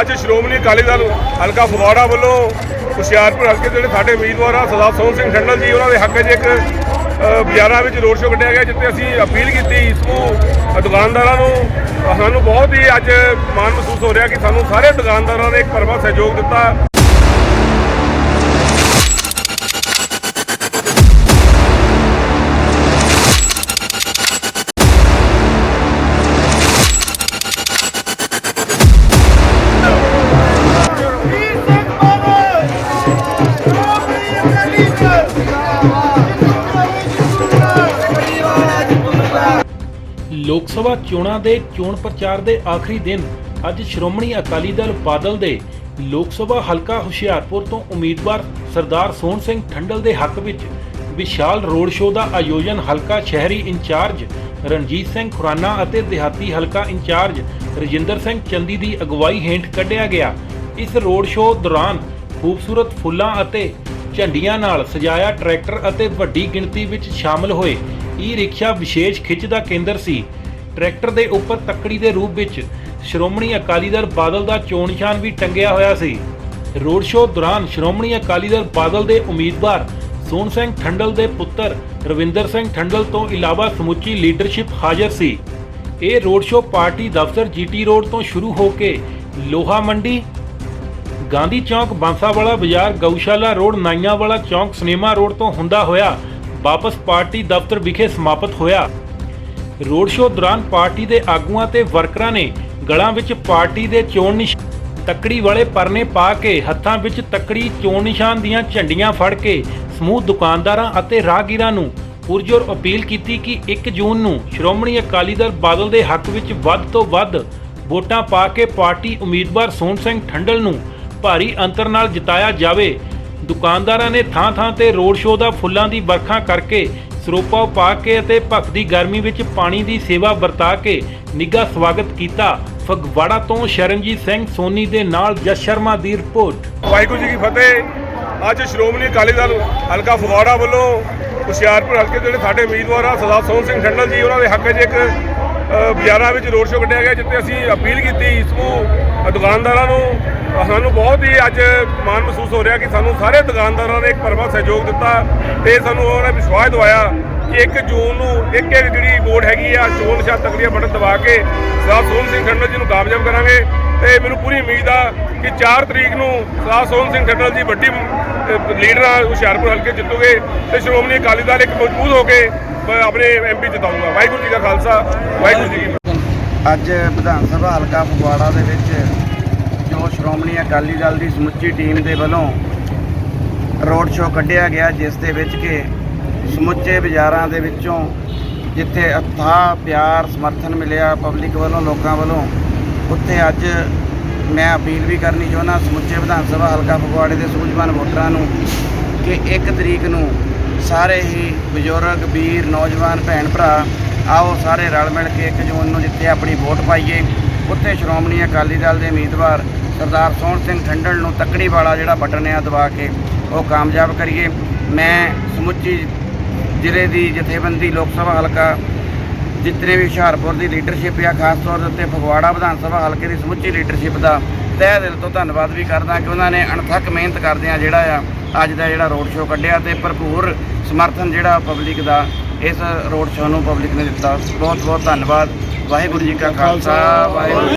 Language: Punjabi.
ਅੱਜ ਸ਼੍ਰੋਮਣੀ ਅਕਾਲੀ ਦਲ ਹਲਕਾ ਫਗਵਾੜਾ ਵੱਲੋਂ ਹੁਸ਼ਿਆਰਪੁਰ ਹਲਕੇ ਦੇ ਜਿਹੜੇ ਸਾਡੇ ਉਮੀਦਵਾਰ ਆ, ਸਰਦਾਰ ਸੋਹਣ ਸਿੰਘ ਠੰਡਲ ਜੀ, ਉਹਨਾਂ ਦੇ ਹੱਕ 'ਚ ਇੱਕ ਬਾਜ਼ਾਰਾਂ ਵਿੱਚ ਰੋਡ ਸ਼ੋਅ ਕੱਢਿਆ ਗਿਆ, ਜਿੱਥੇ ਅਸੀਂ ਅਪੀਲ ਕੀਤੀ ਇਸ ਨੂੰ ਦੁਕਾਨਦਾਰਾਂ ਨੂੰ। ਸਾਨੂੰ ਬਹੁਤ ਹੀ ਅੱਜ ਮਾਣ ਮਹਿਸੂਸ ਹੋ ਰਿਹਾ ਕਿ ਸਾਨੂੰ ਸਾਰੇ ਦੁਕਾਨਦਾਰਾਂ ਨੇ ਇੱਕ ਭਰਵਾਂ ਸਹਿਯੋਗ ਦਿੱਤਾ। ਲੋਕ ਸਭਾ ਚੋਣਾਂ ਦੇ ਚੋਣ ਪ੍ਰਚਾਰ ਦੇ ਆਖਰੀ ਦਿਨ ਅੱਜ ਸ਼੍ਰੋਮਣੀ ਅਕਾਲੀ ਦਲ ਬਾਦਲ ਦੇ ਲੋਕ ਸਭਾ ਹਲਕਾ ਹੁਸ਼ਿਆਰਪੁਰ ਤੋਂ ਉਮੀਦਵਾਰ ਸਰਦਾਰ ਸੋਹਣ ਸਿੰਘ ਠੰਡਲ ਦੇ ਹੱਕ ਵਿੱਚ ਵਿਸ਼ਾਲ ਰੋਡ ਸ਼ੋਅ ਦਾ ਆਯੋਜਨ ਹਲਕਾ ਸ਼ਹਿਰੀ ਇੰਚਾਰਜ ਰਣਜੀਤ ਸਿੰਘ ਖੁਰਾਨਾ ਅਤੇ ਦਿਹਾਤੀ ਹਲਕਾ ਇੰਚਾਰਜ ਰਜਿੰਦਰ ਸਿੰਘ ਚੰਦੀ ਦੀ ਅਗਵਾਈ ਹੇਠ ਕੱਢਿਆ ਗਿਆ। ਇਸ ਰੋਡ ਸ਼ੋਅ ਦੌਰਾਨ ਖੂਬਸੂਰਤ ਫੁੱਲਾਂ ਅਤੇ ਝੰਡੀਆਂ ਨਾਲ ਸਜਾਇਆ ਟਰੈਕਟਰ ਅਤੇ ਵੱਡੀ ਗਿਣਤੀ ਵਿੱਚ ਸ਼ਾਮਲ ਹੋਏ ਈ ਰਿਕਸ਼ਾ ਵਿਸ਼ੇਸ਼ ਖਿੱਚ ਦਾ ਕੇਂਦਰ ਸੀ। ਟਰੈਕਟਰ ਦੇ ਉੱਪਰ ਤੱਕੜੀ ਦੇ ਰੂਪ ਵਿੱਚ ਸ਼੍ਰੋਮਣੀ ਅਕਾਲੀ ਦਲ ਬਾਦਲ ਦਾ ਚੋਣ ਨਿਸ਼ਾਨ ਵੀ ਟੰਗਿਆ ਹੋਇਆ ਸੀ। ਰੋਡ ਸ਼ੋਅ ਦੌਰਾਨ ਸ਼੍ਰੋਮਣੀ ਅਕਾਲੀ ਦਲ ਬਾਦਲ ਦੇ ਉਮੀਦਵਾਰ ਸੋਹਣ ਸਿੰਘ ਠੰਡਲ ਦੇ ਪੁੱਤਰ ਰਵਿੰਦਰ ਸਿੰਘ ਠੰਡਲ ਤੋਂ ਇਲਾਵਾ ਸਮੁੱਚੀ ਲੀਡਰਸ਼ਿਪ ਹਾਜ਼ਰ ਸੀ। ਇਹ ਰੋਡ ਸ਼ੋਅ ਪਾਰਟੀ ਦਫ਼ਤਰ ਜੀਟੀ ਰੋਡ ਤੋਂ ਸ਼ੁਰੂ ਹੋ ਕੇ ਲੋਹਾ ਮੰਡੀ, ਗਾਂਧੀ ਚੌਕ, ਬਾਂਸਾਵਾਲਾ ਬਾਜ਼ਾਰ, ਗਊਸ਼ਾਲਾ ਰੋਡ ਨਾਈਆਂਵਾਲਾ ਚੌਕ, ਸਿਨੇਮਾ ਰੋਡ ਤੋਂ ਹੁੰਦਾ ਹੋਇਆ ਵਾਪਸ ਪਾਰਟੀ ਦਫ਼ਤਰ ਵਿਖੇ ਸਮਾਪਤ ਹੋਇਆ। ਰੋਡ ਸ਼ੋਅ ਦੌਰਾਨ ਪਾਰਟੀ ਦੇ ਆਗੂਆਂ ਤੇ ਵਰਕਰਾਂ ਨੇ ਗਲਾਂ ਵਿੱਚ ਪਾਰਟੀ ਦੇ ਚੋਣ ਨਿਸ਼ਾਨ ਤੱਕੜੀ ਵਾਲੇ ਪਰਨੇ ਪਾ ਕੇ ਹੱਥਾਂ ਵਿੱਚ ਤੱਕੜੀ ਚੋਣ ਨਿਸ਼ਾਨ ਦੀਆਂ ਝੰਡੀਆਂ ਫੜ ਕੇ ਸਮੂਹ ਦੁਕਾਨਦਾਰਾਂ ਅਤੇ ਰਾਹਗੀਰਾਂ ਨੂੰ ਪੁਰਜੋਰ ਅਪੀਲ ਕੀਤੀ ਕਿ 1 ਜੂਨ ਨੂੰ ਸ਼੍ਰੋਮਣੀ ਅਕਾਲੀ ਦਲ ਬਾਦਲ ਦੇ ਹੱਕ ਵਿੱਚ ਵੱਧ ਤੋਂ ਵੱਧ ਵੋਟਾਂ ਪਾ ਕੇ ਪਾਰਟੀ ਉਮੀਦਵਾਰ ਸੋਹਣ ਸਿੰਘ ਠੰਡਲ ਨੂੰ ਭਾਰੀ ਅੰਤਰ ਨਾਲ ਜਿਤਾਇਆ ਜਾਵੇ। ਦੁਕਾਨਦਾਰਾਂ ਨੇ ਥਾਂ-ਥਾਂ ਤੇ ਰੋਡ ਸ਼ੋਅ ਦਾ ਫੁੱਲਾਂ ਦੀ ਵਰਖਾ ਕਰਕੇ ਸਰੋਪਾ ਪਾ ਕੇ ਅਤੇ ਭਖਦੀ ਗਰਮੀ ਵਿੱਚ ਪਾਣੀ ਦੀ ਸੇਵਾ ਵਰਤਾ ਕੇ ਨਿੱਘਾ ਸਵਾਗਤ ਕੀਤਾ। ਫਗਵਾੜਾ ਤੋਂ ਸ਼ਰਨਜੀਤ ਸਿੰਘ ਸੋਨੀ ਦੇ ਨਾਲ ਜਸ ਸ਼ਰਮਾ ਦੀ ਰਿਪੋਰਟ। ਵਾਹਿਗੁਰੂ ਜੀ ਕੀ ਫਤਿਹ। ਅੱਜ ਸ਼੍ਰੋਮਣੀ ਅਕਾਲੀ ਦਲ ਹਲਕਾ ਫਗਵਾੜਾ ਵੱਲੋਂ ਹੁਸ਼ਿਆਰਪੁਰ ਹਲਕੇ ਦੇ ਜਿਹੜੇ ਸਾਡੇ ਉਮੀਦਵਾਰ ਆ, ਸਰਦਾਰ ਸੋਹਣ ਸਿੰਘ ਠੰਡਲ ਜੀ, ਉਹਨਾਂ ਦੇ ਹੱਕ 'ਚ ਇੱਕ ਬਾਜ਼ਾਰਾਂ ਵਿੱਚ ਰੋਡ ਸ਼ੋਅ ਕੱਢਿਆ ਗਿਆ ਜਿੱਥੇ ਅਸੀਂ ਅਪੀਲ ਕੀਤੀ ਇਸ ਨੂੰ ਦੁਕਾਨਦਾਰਾਂ ਨੂੰ ਸਾਨੂੰ ਬਹੁਤ ਹੀ ਅੱਜ ਮਾਣ ਮਹਿਸੂਸ ਹੋ ਰਿਹਾ ਕਿ ਸਾਨੂੰ ਸਾਰੇ ਦੁਕਾਨਦਾਰਾਂ ਨੇ ਇੱਕ ਭਰਵਾਂ ਸਹਿਯੋਗ ਦਿੱਤਾ ਤੇ ਸਾਨੂੰ ਉਹਨਾਂ ਨੇ ਵਿਸ਼ਵਾਸ ਦਿਵਾਇਆ ਕਿ 1 ਜੂਨ ਨੂੰ ਇੱਕ ਇੱਕ ਜਿਹੜੀ ਵੋਟ ਹੈਗੀ ਆ ਚੋਣ ਨਿਸ਼ਾਨ ਤਕਰੀਆ ਬਟਨ ਦਬਾ ਕੇ ਸਰਦਾਰ ਸੋਹਣ ਸਿੰਘ ਠੰਡਲ ਜੀ ਨੂੰ ਕਾਮਯਾਬ ਕਰਾਂਗੇ ਤੇ ਮੈਨੂੰ ਪੂਰੀ ਉਮੀਦ ਆ ਕਿ 4 ਤਰੀਕ ਨੂੰ ਸਰਦਾਰ ਸੋਹਣ ਸਿੰਘ ਠੰਡਲ ਜੀ ਵੱਡੀ ਅਹ, ਲੀਡਰ ਨਾਲ ਹੁਸ਼ਿਆਰਪੁਰ ਹਲਕੇ ਜਿੱਤੂਗੇ ਤੇ ਸ਼੍ਰੋਮਣੀ ਅਕਾਲੀ ਦਲ ਇੱਕ ਮਜ਼ਬੂਤ ਹੋ ਕੇ ਅਹ, ਆਪਣੇ ਐਮਪੀ ਜਿਤਾਊਗਾ। ਵਾਹਿਗੁਰੂ ਜੀ ਕਾ ਖਾਲਸਾ ਵਾਹਿਗੁਰੂ ਜੀ ਅੱਜ ਵਿਧਾਨ ਸਭਾ ਹਲਕਾ ਫਗਵਾੜਾ ਦੇ ਵਿੱਚ ਜੋ ਸ਼੍ਰੋਮਣੀ ਅਕਾਲੀ ਦਲ ਦੀ ਸਮੁੱਚੀ ਟੀਮ ਦੇ ਵੱਲੋਂ ਰੋਡ ਸ਼ੋਅ ਕੱਢਿਆ ਗਿਆ, ਜਿਸ ਦੇ ਵਿੱਚ ਕਿ ਸਮੁੱਚੇ ਬਾਜ਼ਾਰਾਂ ਦੇ ਵਿੱਚੋਂ ਜਿੱਥੇ ਅਥਾਹ ਪਿਆਰ ਸਮਰਥਨ ਮਿਲਿਆ ਪਬਲਿਕ ਵੱਲੋਂ, ਲੋਕਾਂ ਵੱਲੋਂ, ਉੱਥੇ ਅੱਜ ਮੈਂ ਅਪੀਲ ਵੀ ਕਰਨੀ ਚਾਹੁੰਦਾ ਸਮੁੱਚੇ ਵਿਧਾਨ ਸਭਾ ਹਲਕਾ ਫਗਵਾੜੇ ਦੇ ਸੂਝਵਾਨ ਵੋਟਰਾਂ ਨੂੰ ਕਿ 1 ਤਰੀਕ ਨੂੰ ਸਾਰੇ ਹੀ ਬਜ਼ੁਰਗ, ਵੀਰ, ਨੌਜਵਾਨ, ਭੈਣ ਭਰਾ ਆਓ ਸਾਰੇ ਰਲ ਮਿਲ ਕੇ 1 ਜੂਨ ਨੂੰ ਜਿੱਥੇ ਆਪਣੀ ਵੋਟ ਪਾਈਏ, ਉੱਥੇ ਸ਼੍ਰੋਮਣੀ ਅਕਾਲੀ ਦਲ ਦੇ ਉਮੀਦਵਾਰ ਸਰਦਾਰ ਸੋਹਣ ਸਿੰਘ ਠੰਡਲ ਨੂੰ ਤੱਕੜੀ ਵਾਲਾ ਜਿਹੜਾ ਬਟਨ ਆ ਦਬਾ ਕੇ ਉਹ ਕਾਮਯਾਬ ਕਰੀਏ। ਮੈਂ ਸਮੁੱਚੀ ਜ਼ਿਲ੍ਹੇ ਦੀ ਜਥੇਬੰਦੀ ਲੋਕ ਸਭਾ ਹਲਕਾ ਜਿਤਨੇ ਵੀ ਹੁਸ਼ਿਆਰਪੁਰ ਦੀ ਲੀਡਰਸ਼ਿਪ ਆ, ਖਾਸ ਤੌਰ ਦੇ ਉੱਤੇ ਫਗਵਾੜਾ ਵਿਧਾਨ ਸਭਾ ਹਲਕੇ ਦੀ ਸਮੁੱਚੀ ਲੀਡਰਸ਼ਿਪ ਦਾ ਤਹਿ ਦਿਲ ਤੋਂ ਧੰਨਵਾਦ ਵੀ ਕਰਦਾ ਕਿ ਉਹਨਾਂ ਨੇ ਅਣਥੱਕ ਮਿਹਨਤ ਕਰਦਿਆਂ ਜਿਹੜਾ ਆ, ਅੱਜ ਦਾ ਜਿਹੜਾ ਰੋਡ ਸ਼ੋਅ ਕੱਢਿਆ ਤੇ ਭਰਪੂਰ ਸਮਰਥਨ ਜਿਹੜਾ ਪਬਲਿਕ ਦਾ ਇਸ ਰੋਡ ਸ਼ੋਅ ਨੂੰ ਪਬਲਿਕ ਨੇ ਦਿੱਤਾ। ਬਹੁਤ ਬਹੁਤ ਧੰਨਵਾਦ। ਵਾਹਿਗੁਰੂ ਜੀ ਕਾ ਖਾਲਸਾ, ਵਾਹਿਗੁਰੂ